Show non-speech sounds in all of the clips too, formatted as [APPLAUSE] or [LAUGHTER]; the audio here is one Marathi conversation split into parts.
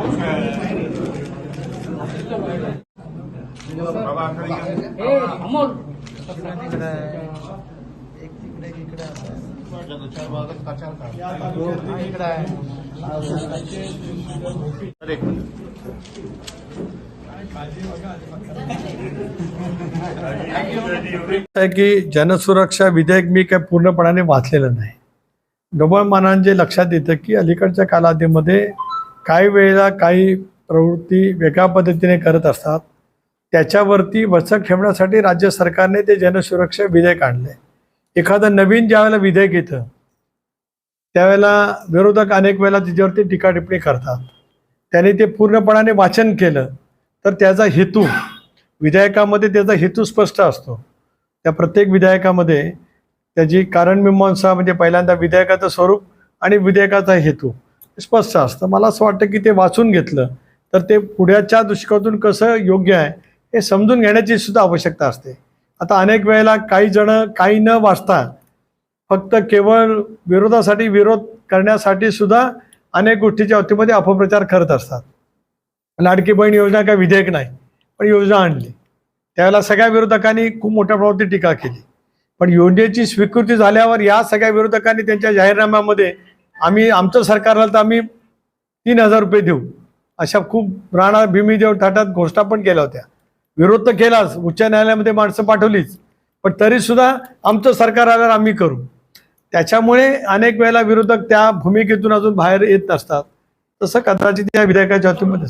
घेऊन गेलो. हा, बाहेर आहे. की जनसुरक्षा विधेयक मी काय पूर्णपणाने वाचलेलं नाही ढोबळमानानं जे लक्षात येतं की अलीकडच्या कालावधीमध्ये काही वेळेला काही प्रवृत्ती वेगळ्या पद्धतीने करत असतात. त्याच्यावरती वचक ठेवण्यासाठी राज्य सरकारने ते जनसुरक्षा विधेयक आणले. एखादं नवीन ज्यावेळेला विधेयक येतं त्यावेळेला विरोधक अनेक वेळेला त्याच्यावरती टीका टिप्पणी करतात. त्याने ते पूर्णपणाने वाचन केलं तर त्याचा हेतू विधेयकामध्ये त्याचा हेतू स्पष्ट असतो. त्या प्रत्येक विधेयकामध्ये त्याची कारणमीमांसा म्हणजे पहिल्यांदा विधेयकाचं स्वरूप आणि विधेयकाचा हेतू. स्पष्ट असतं. मला असं वाटतं की ते वाचून घेतलं तर ते पुढ्याच्या दृष्टिकोनातून कसं योग्य आहे हे समजून घेण्याची सुद्धा आवश्यकता असते. आता अनेक वेळेला काही जण काही न वाचता फक्त केवळ विरोधासाठी विरोध करण्यासाठी सुद्धा अनेक गोष्टीच्या बाबतीमध्ये अपप्रचार करत असतात. लाडकी बहीण योजना काय विधेयक नाही पण योजना आणली. त्यावेळेला सगळ्या विरोधकांनी खूप मोठ्या प्रमाणात टीका केली. पण योजनेची स्वीकृती झाल्यावर या सगळ्या विरोधकांनी त्यांच्या जाहीरनाम्यामध्ये आम्ही आमचं सरकारला तर आम्ही तीन हजार रुपये देऊ. अशा खूप राणा भीमीदेव थाटात घोषणा पण केल्या होत्या. विरोध तर केलाच उच्च न्यायालयामध्ये माणसं पाठवलीच पण तरी सुद्धा आमचं सरकार आल्यावर आम्ही करू. त्याच्यामुळे अनेक वेळेला विरोधक त्या भूमिकेतून अजून बाहेर येत नसतात. तसं कदाचित या विधेयकाच्या बाबतीमध्ये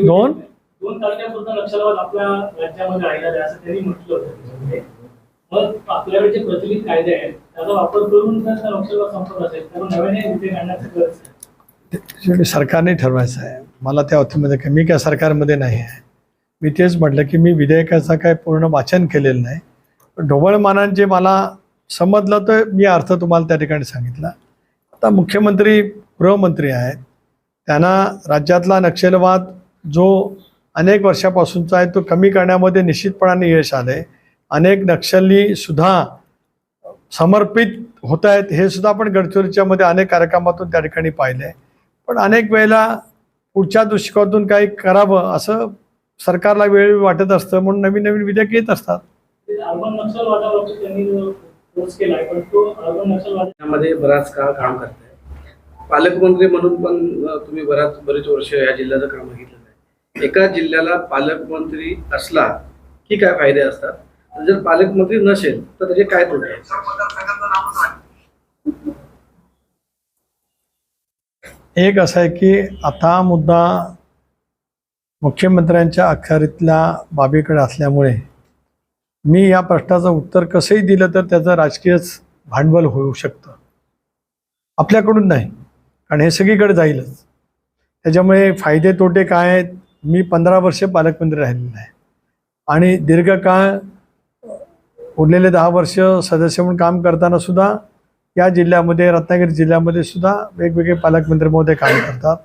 दोन? दोन? दोन नक्षलवाद आपल्या राज्यामध्ये असं त्यांनी म्हटलं होतं प्रचलित कायदे आहेत त्याचा वापर करून नक्षलवाद संपत असेल तर नव्याने विधेयक आणण्याची गरज आहे. शेवटी सरकारने ठरवायचं आहे. मला त्या अर्थमध्ये काय मी काय सरकारमध्ये नाही आहे. मी तेच म्हटलं की मी विधेयकाचं काय पूर्ण वाचन केलेलं नाही. पण जे मला समजलं तर मी अर्थ तुम्हाला त्या ठिकाणी सांगितला. आता मुख्यमंत्री गृहमंत्री आहेत. त्यांना राज्यातला नक्षलवाद जो अनेक वर्षापासूनचा आहे तो कमी करण्यामध्ये निश्चितपणाने यश आलं आहे अनेक नक्षली सुद्धा समर्पित होत आहेत. हे सुद्धा आपण गडचिरोलीच्या मध्ये अनेक कार्यक्रमातून त्या ठिकाणी पाहिले. पण अनेक वेळेला पुढच्या दृष्टिकोनातून काही करावं असं सरकारला वेळ वाटत असतं. म्हणून नवीन नवीन विधेयक येत असतात. ते अर्बन नक्षलवादाबाबत त्यांनी जो कोर्स केलाय पण तो अर्बन नक्षलवाद यामध्ये बराच काळ काम करताय. पालकमंत्री म्हणून पण तुम्ही बराच बरेच वर्ष या जिल्ह्याचं काम बघितलेलं आहे. एका जिल्ह्याला पालकमंत्री असला की काय फायदे असतात? जर पालकमंत्री नसेल तर त्याचे काय तोटे एक असं आहे की आता मुद्दा मुख्यमंत्र्यांच्या अखत्यारीतल्या बाबीकडे असल्यामुळे मी या प्रश्नाचं उत्तर कसंही दिलं तर त्याचं राजकीयच भांडवल होऊ शकतं. आपल्याकडून नाही कारण हे सगळीकडे जाईलच. त्याच्यामुळे फायदे तोटे काय आहेत? मी पंधरा वर्षे पालकमंत्री राहिलेलो आहे. आणि दीर्घकाळ उरलेले दहा वर्ष सदस्य म्हणून काम करताना सुद्धा या जिल्ह्यामध्ये रत्नागिरी जिल्ह्यामध्ये सुद्धा वेगवेगळे पालकमंत्री महोदय काम करतात.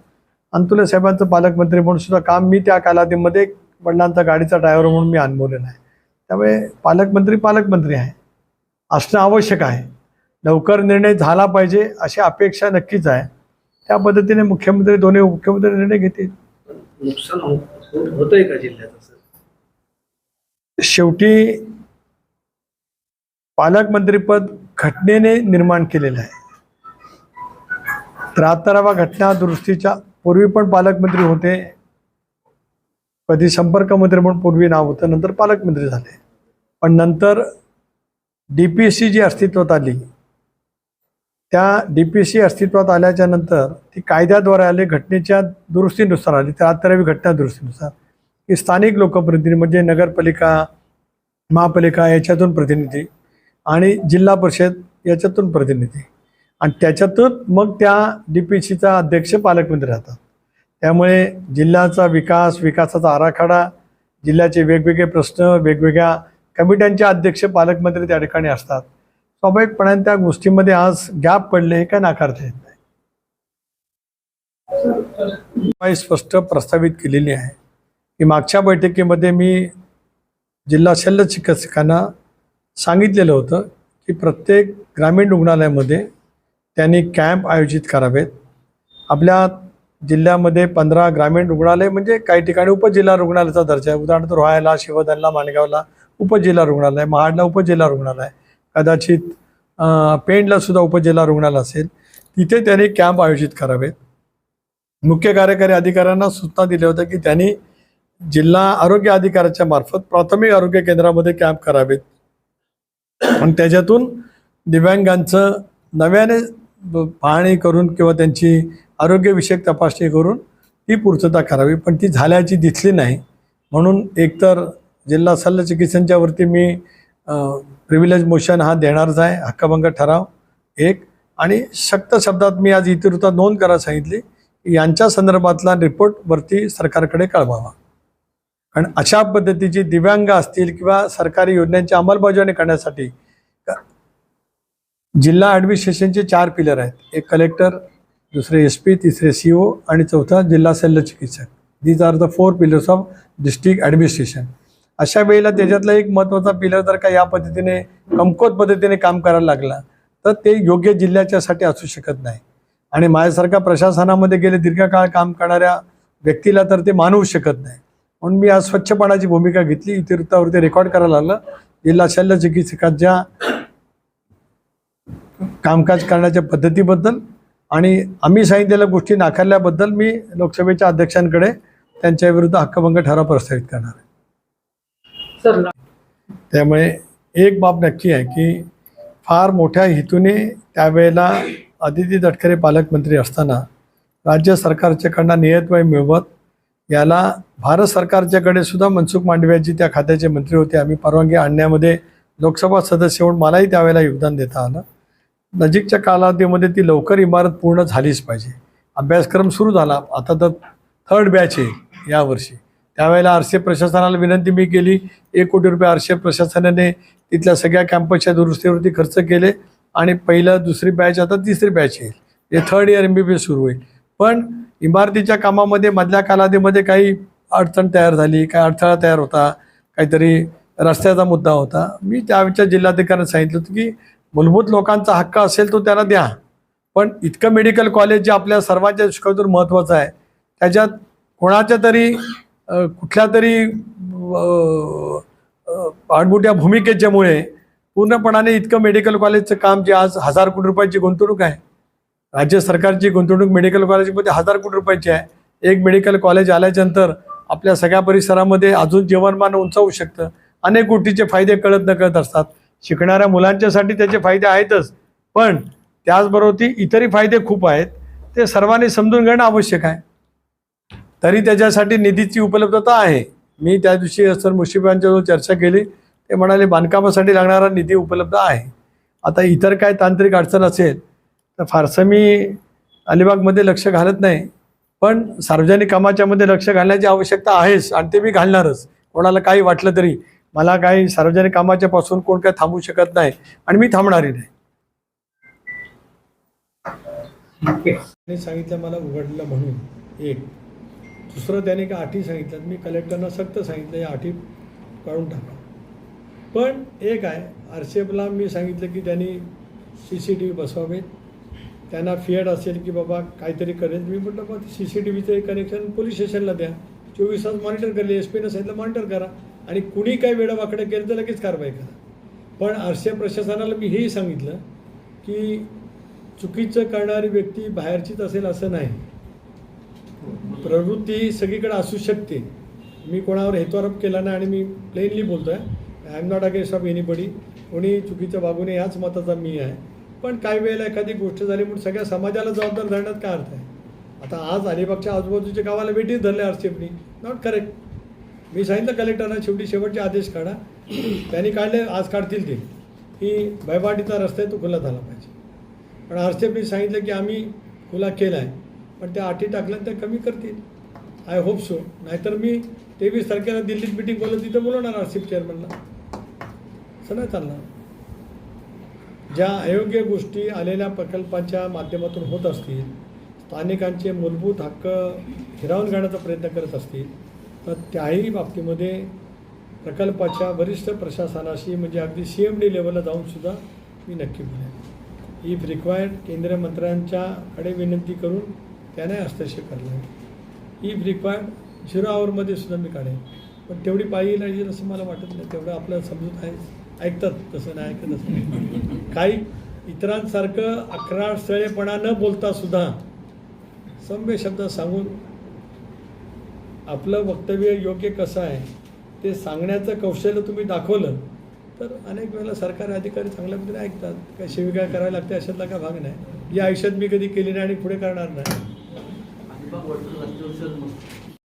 अंतुले साहेबांचं पालकमंत्री म्हणून सुद्धा काम मी त्या कालावधीमध्ये वडिलांचा गाडीचा ड्रायव्हर म्हणून मी अनुभवलेला आहे. त्यामुळे पालकमंत्री पालकमंत्री आहे. असणं आवश्यक आहे. लवकर निर्णय झाला पाहिजे अशी अपेक्षा नक्कीच आहे. त्या पद्धतीने मुख्यमंत्री दोन्ही मुख्यमंत्री निर्णय घेतील. नुकसान हो- होतंय का जिल्ह्यात शेवटी पालकमंत्रीपद घटनेने निर्माण केलेलं आहे. त्र्याहत्तरावा घटना दुरुस्तीच्या पूर्वी पण पालकमंत्री होते. कधी संपर्क मंत्री म्हणून पूर्वी नाव होतं नंतर पालकमंत्री झाले. पण नंतर डी पी सी जी अस्तित्वात आली त्या डी पी सी अस्तित्वात आल्याच्यानंतर ती कायद्याद्वारे आली घटनेच्या दुरुस्तीनुसार आली. त्र्याहत्तरावी घटना दुरुस्तीनुसार. की स्थानिक लोकप्रतिनिधी म्हणजे नगरपालिका महापालिका याच्यातून प्रतिनिधी. आणि जिल्हा परिषद याच्यातून प्रतिनिधी. आणि त्याच्यातून मग त्या डी पी सीचा अध्यक्ष पालकमंत्री राहतात. त्यामुळे जिल्ह्याचा विकास विकासाचा आराखडा जिल्ह्याचे वेगवेगळे प्रश्न वेगवेगळ्या कमिट्यांचे अध्यक्ष पालकमंत्री त्या ठिकाणी असतात. स्वाभाविकपणाने त्या गोष्टीमध्ये आज गॅप पडले हे काय नाकारता येत नाही. स्पष्ट प्रस्तावित केलेली आहे की मागच्या बैठकीमध्ये मी जिल्हा शल्य चिकित्सकांना सांगितलेलं होतं की प्रत्येक ग्रामीण रुग्णालयामध्ये त्यांनी कॅम्प आयोजित करावेत. आपल्या जिल्ह्यामध्ये पंधरा ग्रामीण रुग्णालय म्हणजे काही ठिकाणी उपजिल्हा रुग्णालयाचा दर्जा आहे. उदाहरणार्थ रोहायला शिवधनला माणगावला उपजिल्हा रुग्णालय महाडला उपजिल्हा रुग्णालय कदाचित अं, पेणला सुद्धा उपजिल्हा रुग्णालय असेल. तिथे त्यांनी कॅम्प आयोजित करावेत. मुख्य कार्यकारी अधिकाऱ्यांना सूचना दिल्या होत्या की त्यांनी जिल्हा आरोग्य अधिकाऱ्याच्या मार्फत प्राथमिक आरोग्य केंद्रामध्ये कॅम्प करावेत. आणि त्याच्यातून दिव्यांगांचं नव्याने पाहणी करून किंवा त्यांची आरोग्यविषयक तपासणी करून ती पूर्तता करावी. पण ती झाल्याची दिसली नाही. म्हणून एकतर जिल्हा शल्य चिकित्सांच्यावरती मी प्रिव्हिलेज मोशन हा देणारच आहे. हक्कभंग ठराव एक. आणि शक्त शब्दात मी आज इतिवृत्तात नोंद करायला सांगितली की यांच्या संदर्भातला रिपोर्टवरती सरकारकडे कळवावा. आणि अशा पद्धतीची दिव्यांग असतील किंवा सरकारी योजनांची अंमलबजावणी करण्यासाठी जिल्हा ॲडमिनिस्ट्रेशनचे चार पिलर आहेत. एक कलेक्टर दुसरे एस पी तिसरे सी ओ आणि चौथा जिल्हा शल्य चिकित्सक. These are the four pillars of district administration अशा वेळेला त्याच्यातला एक महत्त्वाचा पिलर जर का या पद्धतीने कमकोत पद्धतीने काम करायला लागला तर ते योग्य जिल्ह्याच्यासाठी असू शकत नाही. आणि माझ्यासारख्या प्रशासनामध्ये गेले दीर्घकाळ काम करणाऱ्या व्यक्तीला तर ते मानवू शकत नाही. म्हणून मी आज स्वच्छपणाची भूमिका घेतली. इतिवृत्तावरती रेकॉर्ड करायला लागलं. जिल्हा शल्य चिकित्सकांच्या कामकाज करण्याच्या पद्धतीबद्दल आणि आम्ही सांगितलेल्या गोष्टी नाकारल्याबद्दल मी लोकसभेच्या अध्यक्षांकडे त्यांच्या विरुद्ध हक्कभंग ठराव प्रस्तावित करणार आहे. त्यामुळे एक बाब नक्की आहे की फार मोठ्या हेतूने त्यावेळेला आदिती तटकरे पालकमंत्री असताना राज्य सरकारच्याकडनं नियतवाई मिळवत याला भारत सरकारच्याकडे सुद्धा मनसुख मांडव्याची त्या खात्याचे मंत्री होते आम्ही परवानगी आणण्यामध्ये लोकसभा सदस्य होऊन मलाही त्यावेळेला योगदान देता आलं. नजीकच्या कालावधीमध्ये ती लवकर इमारत पूर्ण झालीच पाहिजे. अभ्यासक्रम सुरू झाला. आता तर थर्ड बॅच आहे यावर्षी त्यावेळेला आरसे प्रशासनाला विनंती मी केली एक कोटी रुपये आरसीएफ प्रशासनाने तिथल्या सगळ्या कॅम्पसच्या दुरुस्तीवरती खर्च केले आणि पहिलं दुसरी बॅच आता तिसरी बॅच येईल. हे third year M B B S सुरू होईल. पण इमारतीच्या कामामध्ये मधल्या कालावधीमध्ये काही अडचण तयार झाली काही अडथळा तयार होता काहीतरी रस्त्याचा मुद्दा होता. मी त्यावेळच्या जिल्हाधिकाऱ्यांना सांगितलं होतं की मूलभूत लोकांचा हक्क असेल तो त्यांना द्या. पण इतकं मेडिकल कॉलेज जे आपल्या सर्वांच्या दृष्टीकोनातून महत्त्वाचं आहे त्याच्यात कोणाच्या तरी कुठल्या तरी अ, आडमुठ्या भूमिकेच्यामुळे पूर्णपणाने इतकं मेडिकल कॉलेजचं काम जे आज हजार कोटी रुपयाची गुंतवणूक आहे राज्य सरकारची गुंतवणूक मेडिकल कॉलेजमध्ये हजार कोटी रुपयाची आहे. एक मेडिकल कॉलेज आल्याच्यानंतर आपल्या सगळ्या परिसरामध्ये अजून जीवनमान उंचावू शकतं. अनेक गोष्टीचे फायदे कळत न कळत असतात. शिकणाऱ्या मुलांच्यासाठी त्याचे फायदे आहेतच. पण त्याचबरोबर ती इतरही फायदे खूप आहेत. ते सर्वांनी समजून घेणं आवश्यक आहे. तरी त्याच्यासाठी निधीची उपलब्धता आहे. मी त्या दिवशी सर मुशिबांच्याजवळ चर्चा केली. ते म्हणाले बांधकामासाठी लागणारा निधी उपलब्ध आहे. आता इतर काय तांत्रिक अडचण असेल तर फारसं मी अलिबागमध्ये लक्ष घालत नाही. पण सार्वजनिक कामाच्यामध्ये लक्ष घालण्याची आवश्यकता आहेच आणि ते मी घालणारच. कोणाला काही वाटलं तरी मला काही सार्वजनिक कामाच्या पासून कोण काय थांबू शकत नाही आणि मी थांबणारही नाही. त्यांनी सांगितलं मला उघडलं म्हणून. एक. दुसरं त्याने का अटी सांगितलं मी कलेक्टरना सक्त सांगितलं या आठी काढून टाका. पण एक आहे आर सी एफला मी सांगितलं की त्यांनी सी सी टी व्ही बसवावेत. त्यांना फिएड असेल की बाबा काहीतरी करेल. मी म्हटलं बा सी सी टी व्हीचं कनेक्शन पोलीस स्टेशनला द्या. चोवीस तास मॉनिटर करले एस पीनं सांगितलं मॉनिटर करा. आणि कुणी काही वेळावाकडे केलं तर लगेच कारवाई करा. पण आरसे प्रशासनाला मी हेही सांगितलं की चुकीचं करणारी व्यक्ती बाहेरचीच असेल असं नाही. प्रवृत्ती सगळीकडे असू शकते. मी कोणावर हेतुआरोप केला नाही आणि मी प्लेनली बोलतो आहे I am not against of anybody कोणी चुकीचं वागू नये याच मताचा मी आहे. पण काही वेळेला एखादी गोष्ट झाली म्हणून सगळ्या समाजाला जबाबदार धरण्यात काय अर्थ आहे? आता आज अलिबागच्या आजूबाजूच्या गावाला वेटीच धरले आर सी एफनी नॉट करेक्ट मी सांगितलं कलेक्टरना शेवटी शेवटचे आदेश काढा. [CLEARS THROAT] त्यांनी काढले आज काढतील ते. की भयवाडीचा रस्ता आहे तो खुला झाला पाहिजे. पण आर सी सांगितलं की आम्ही खुला केला आहे पण त्या अटी त्या कमी करतील. आय होप सो नाहीतर मी तेवीस तारखेला दिल्लीत मिटिंग बोलत तिथं बोलवणार आर सी एफ चेअरमनला असं नाही चालणार. ज्या अयोग्य गोष्टी आलेल्या प्रकल्पाच्या माध्यमातून होत असतील स्थानिकांचे मूलभूत हक्क हिरावून घेण्याचा प्रयत्न करत असतील तर त्याही बाबतीमध्ये प्रकल्पाच्या वरिष्ठ प्रशासनाशी म्हणजे अगदी सी एम डी लेवलला जाऊनसुद्धा मी नक्की बोलेन. इफ रिक्वायर्ड केंद्रीय मंत्र्यांच्याकडे विनंती करून त्याने हस्तक्षेप करला इफ रिक्वायर्ड झिरो आवरमध्ये सुद्धा मी काढेन. पण तेवढी पायी लागेल असं मला वाटत नाही. तेवढं आपल्याला समजूत आहे. ऐकतात तसं नाही ऐकत असं. काही इतरांसारखं अकरा स्थळेपणा न बोलता सुद्धा सम्य शब्द सांगून आपलं वक्तव्य योग्य कसं आहे ते सांगण्याचं कौशल्य तुम्ही दाखवलं तर अनेक वेळेला सरकारी अधिकारी चांगल्या पद्धतीने ऐकतात. काही शिविका करावी लागते अशातला काय भाग नाही. या आयुष्यात मी कधी केली नाही आणि पुढे करणार नाही.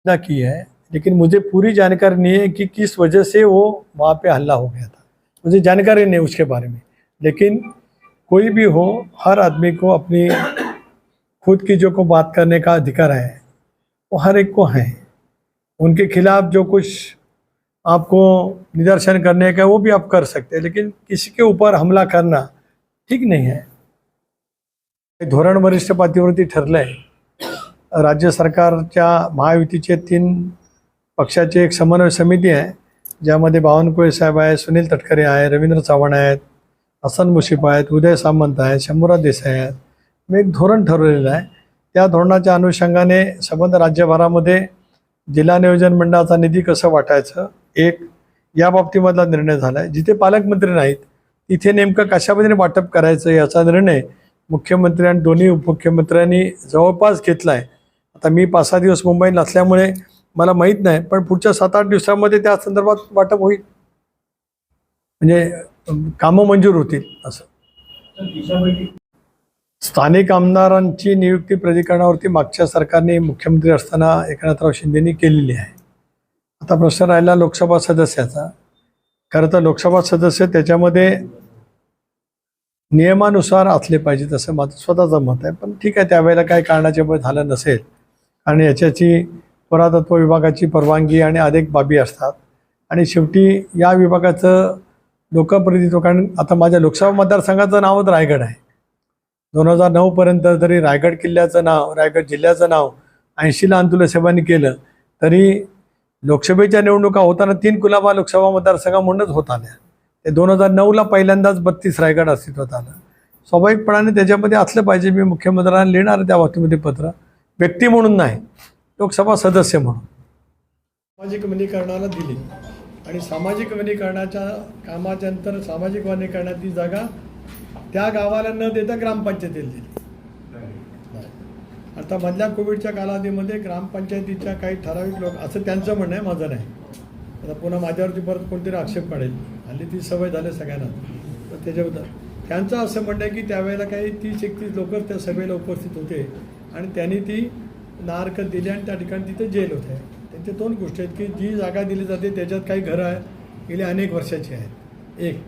ना की है लेकिन मुझे पूरी जानकारी नहीं है कि किस वजह से वो वहाँ पे हल्ला हो गया था. मुझे जानकारी नहीं उसके बारे में। लेकिन कोई भी हो, हर आदमी को अपनी खुद की जो को बात करने का अधिकार है, वो हर एक को है। उनके खिलाफ जो कुछ आपको निदर्शन करने का वो भी आप कर सकते हैं, लेकिन किसी के ऊपर हमला करना ठीक नहीं है। धोरण वरिष्ठ पातळीवरती ठरलं आहे राज्य सरकारच्या महायुतीचे तीन पक्षाची एक समन्वय समिती आहे ज्यामध्ये बावनकुळे साहेब आहे सुनील तटकरे आहे रवींद्र चव्हाण आहेत हसन मुशिफ आहेत उदय सामंत आहेत शंभूराज देसाई आहेत. मी एक धोरण ठरवलेलं आहे. त्या धोरणाच्या अनुषंगाने संबंध राज्यभरामध्ये जिल्हा नियोजन मंडळाचा निधी कसं वाटायचं एक या बाबतीमधला निर्णय झाला आहे जिथे पालकमंत्री नाहीत तिथे नेमकं कशा पद्धतीने वाटप करायचं याचा निर्णय मुख्यमंत्री आणि दोन्ही उपमुख्यमंत्र्यांनी जवळपास घेतला आहे आता मी पाच सहा दिवस मुंबईत नसल्यामुळे मला माहीत नाही पण पुढच्या सात आठ दिवसामध्ये त्या संदर्भात वाटप होईल. म्हणजे कामं मंजूर होतील असं. स्थानिक आमदारांची नियुक्ती प्राधिकरणावरती मागच्या सरकारने मुख्यमंत्री असताना एकनाथराव शिंदेनी केलेली आहे. आता प्रश्न राहिला लोकसभा सदस्याचा. खरं तर लोकसभा सदस्य त्याच्यामध्ये नियमानुसार असले पाहिजेत असं माझं स्वतःचं मत आहे. पण ठीक आहे त्यावेळेला काही कारणाच्यामुळे झालं नसेल. आणि याच्याची पुरातत्व विभागाची परवानगी आणि अनेक बाबी असतात. आणि शेवटी या विभागाचं लोकप्रतिनिधित्व कारण आता माझ्या लोकसभा मतदारसंघाचं नावच रायगड आहे. दोन हजार नऊपर्यंत जरी रायगड किल्ल्याचं नाव रायगड जिल्ह्याचं नाव ऐंशीला आंदोलनसेवांनी केलं तरी लोकसभेच्या निवडणुका होताना तीन कुलाबा लोकसभा मतदारसंघामधूनच होत आल्या. ते दोन हजार नऊला पहिल्यांदाच बत्तीस रायगड अस्तित्वात आलं. स्वाभाविकपणाने त्याच्यामध्ये असलं पाहिजे मी मुख्यमंत्र्यांना लिहिणार आहे त्या बाबतीमध्ये पत्र. व्यक्ती म्हणून नाही. लोकसभा सदस्य म्हणून. सामाजिक वनीकरणाला दिली. आणि सामाजिक वनीकरणाच्या कामाच्या नंतर सामाजिक वनीकरणाची जागा त्या गावाला न देता ग्रामपंचायतीला दिली. आता मधल्या कोविडच्या कालावधीमध्ये ग्रामपंचायतीच्या काही ठराविक लोक असं त्यांचं म्हणणं आहे माझं नाही. आता पुन्हा माझ्यावरती परत कोणतरी आक्षेप काढेल हल्ली ती सवय झाली सगळ्यांना. तर त्याच्याबद्दल त्यांचं असं म्हणणं आहे की त्यावेळेला काही तीस एकतीस लोक त्या सभेला उपस्थित होते. आणि त्यांनी ती नारक दिले आणि त्या ठिकाणी तिथे जेल होते त्यांच्या दोन गोष्टी आहेत की जी जागा दिली जाते त्याच्यात काही घरं आहेत. गेली अनेक वर्षाची आहेत. एक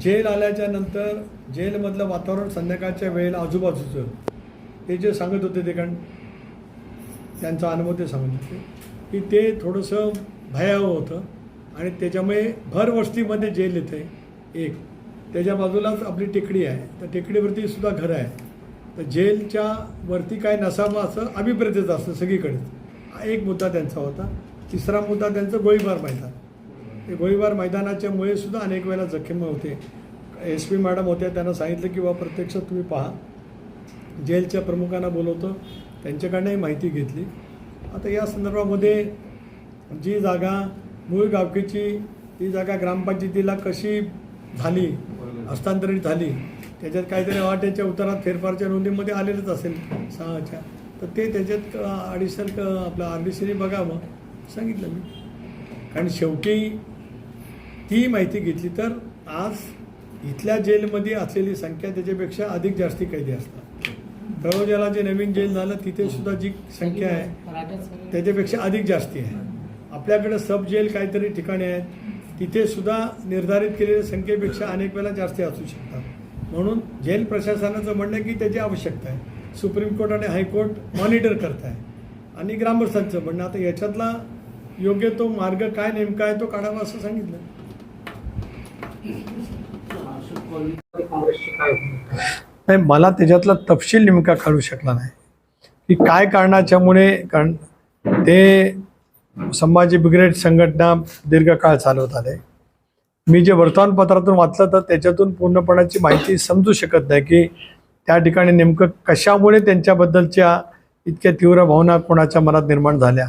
जेल आल्याच्यानंतर जेलमधलं वातावरण संध्याकाळच्या वेळेला आजूबाजूचं ते जे सांगत होते ते कारण त्यांचा अनुभव ते सांगत होते की ते थोडंसं भयावह होतं. आणि त्याच्यामुळे भरवस्तीमध्ये जेल येते एक त्याच्या बाजूलाच आपली टेकडी आहे. त्या टेकडीवरती सुद्धा घरं आहे तर जेलच्या वरती काय नसावं असं अभिप्रेतच असतं सगळीकडे हा एक मुद्दा त्यांचा होता. तिसरा मुद्दा त्यांचं गोळीबार मैदान. ते गोळीबार मैदानाच्यामुळे सुद्धा अनेक वेळेला जखम होते. एस पी मॅडम होत्या त्यांना सांगितलं की बा प्रत्यक्ष तुम्ही पहा. जेलच्या प्रमुखांना बोलवतो. त्यांच्याकडनंही माहिती घेतली. आता या संदर्भामध्ये जी जागा मूळ गावकीची ती जागा ग्रामपंचायतीला कशी झाली हस्तांतरित झाली त्याच्यात काहीतरी वाटेच्या उतारात फेरफारच्या नोंदीमध्ये आलेलंच असेल सहाच्या. तर ते त्याच्यात अडिशनल क आपलं आर बी सीने बघावं सांगितलं मी. कारण शेवटी ती माहिती घेतली तर आज इथल्या जेलमध्ये असलेली संख्या त्याच्यापेक्षा अधिक जास्ती कैदी असतात. तळोजाला जे नवीन जेल झालं तिथे सुद्धा जी संख्या आहे त्याच्यापेक्षा अधिक जास्ती आहे. आपल्याकडे सब जेल काहीतरी ठिकाणी आहेत तिथे सुद्धा निर्धारित केलेल्या संख्येपेक्षा अनेक वेळा जास्ती असू शकतात. म्हणून जेल प्रशासनाचं म्हणणं की त्याची आवश्यकता आहे. सुप्रीम कोर्ट आणि हायकोर्ट मॉनिटर करत आहे आणि ग्रामस्थांचं म्हणणं आता याच्यातला योग्य तो मार्ग काय नेमका आहे तो काढावा असं सांगितलं. नाही मला त्याच्यातला तपशील नेमका काढू शकला नाही. की काय कारणाच्यामुळे कारण ते संभाजी ब्रिगेड संघटना दीर्घकाळ चालवत आले. मी जे वर्तमानपत्रातून वाचलं तर त्याच्यातून पूर्णपणाची माहिती समजू शकत नाही की त्या ठिकाणी नेमकं कशामुळे त्यांच्याबद्दलच्या इतक्या तीव्र भावना कोणाच्या मनात निर्माण झाल्या.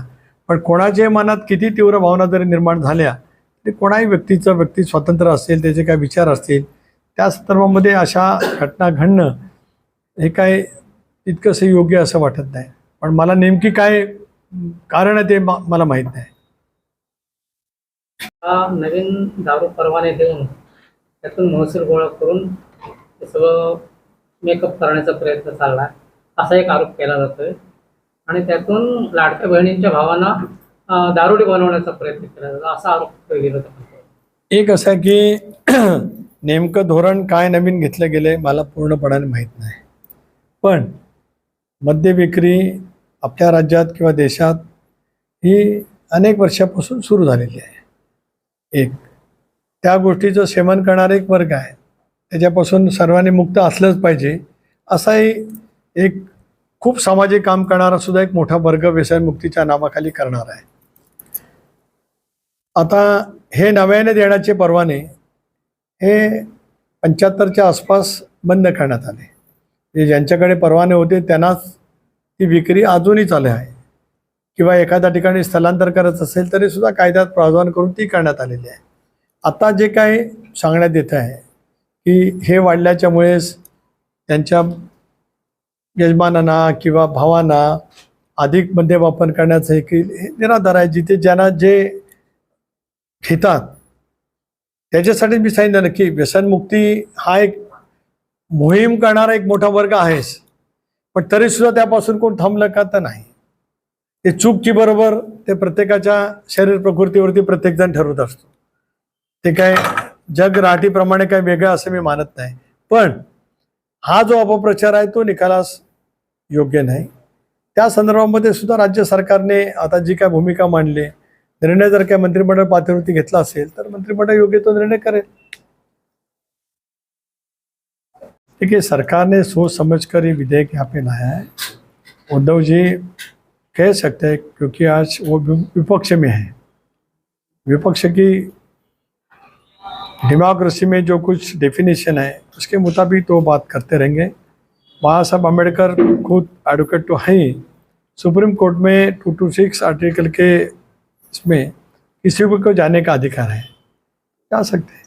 पण कोणाच्या मनात किती तीव्र भावना जरी निर्माण झाल्या तरी कोणाही व्यक्तीचं व्यक्ती स्वातंत्र्य असेल त्याचे काय विचार असतील त्या संदर्भामध्ये अशा घटना घडणं हे काय इतकंसं योग्य असं वाटत नाही. पण मला नेमकी काय कारण आहे ते मा- मला माहीत नाही. नवीन दारू परवाने देऊन त्यातून महसूल गोळा करून ते सगळं मेकअप करण्याचा प्रयत्न चालला असा एक आरोप केला जातोय. आणि त्यातून लाडक्या बहिणींच्या भावांना दारुडी बनवण्याचा प्रयत्न केला जातो. असा आरोप केला जातो एक असं आहे की [CLEARS THROAT] नेमकं धोरण काय नवीन घेतलं गेलं आहे मला पूर्णपणाने माहीत नाही. पण मद्य विक्री आपल्या राज्यात किंवा देशात ही अनेक वर्षापासून सुरू झालेली आहे. एक. त्या गोष्टीचं सेवन करणारा एक वर्ग आहे. त्याच्यापासून सर्वांनी मुक्त असलंच पाहिजे. असाही एक खूप सामाजिक काम करणारा सुद्धा एक मोठा वर्ग व्यसनमुक्तीच्या नावाखाली करणार आहे. आता हे नव्याने देण्याचे परवाने हे पंच्याहत्तरच्या आसपास बंद करण्यात आले. जे ज्यांच्याकडे परवाने होते त्यांनाच ती विक्री अजूनही चालू आहे. किंवा एखाद्या ठिकाणी स्थलांतर करत असेल तरी सुद्धा कायद्यात प्रावधान करून ती करण्यात आलेली आहे. आता जे काय सांगण्यात येत आहे की हे वाढल्याच्यामुळेच त्यांच्या यजमानांना किंवा भावांना अधिक मद्यवापन करण्याचं हे की निराधार आहे. जिथे ज्यांना जे घेतात त्याच्यासाठी मी सांगितलं ना की व्यसनमुक्ती हा एक मोहीम करणारा एक मोठा वर्ग आहेच. पण तरीसुद्धा त्यापासून कोण थांबलं का तर नाही. ते चूकची बरोबर ते प्रत्येकाच्या शरीर प्रकृतीवरती प्रत्येकजण ठरवत असतो. ते काय जग राहटीप्रमाणे काय वेगळं असं मी मानत नाही. पण हा जो अपप्रचार आहे तो निकालास योग्य नाही. त्या संदर्भामध्ये सुद्धा राज्य सरकारने आता जी काय भूमिका मांडली निर्णय जर काय मंत्रिमंडळ पातळीवरती घेतला असेल तर मंत्रिमंडळ योग्य तो निर्णय करेल. ठीक आहे सरकार ने सोच समझ कर ये विधेयक यहाँ पे लाया है उद्धव जी कह सकते हैं क्योंकि आज वो विपक्ष में है। विपक्ष की डेमोक्रेसी में जो कुछ डेफिनेशन है, उसके मुताबिक तो बात करते रहेंगे। बाबा साहब अंबेडकर खुद एडवोकेट तो हैं ही। सुप्रीम कोर्ट में टू टू सिक्स आर्टिकल के इसमें किसी को को जाने का अधिकार है। जा सकते हैं।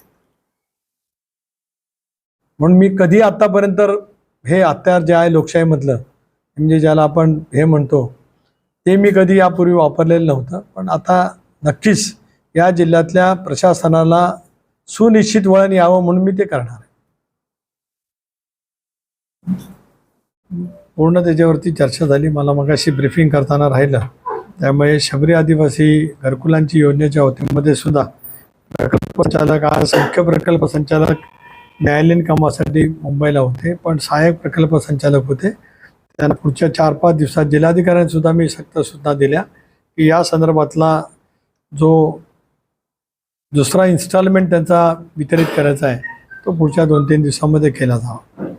मी कधी आत्तापर्यंत हे अत्यार जे आहे लोकशाहीमधलं म्हणजे ज्याला आपण हे म्हणतो ते मी कधी यापूर्वी वापरलेलं नव्हतं. पण आता नक्कीच या जिल्ह्यातल्या प्रशासनाला सुनिश्चित वळण यावं म्हणून मी ते करणार आहे. पूर्ण त्याच्यावरती चर्चा झाली. मला मगाशी ब्रिफिंग करताना राहिलं. त्यामुळे शबरी आदिवासी घरकुलांची योजनेच्या वतीमध्ये सुद्धा प्रकल्प संचालक आज मुख्य प्रकल्प संचालक न्यायालयीन कामासाठी मुंबईला होते. पण सहाय्यक प्रकल्प संचालक होते. त्यांना पुढच्या चार पाच दिवसात जिल्हाधिकाऱ्यांनी सुद्धा मी सक्त सूचना दिल्या की या संदर्भातला जो दुसरा इन्स्टॉलमेंट त्यांचा वितरित करायचा आहे तो पुढच्या दोन तीन दिवसामध्ये केला जावा.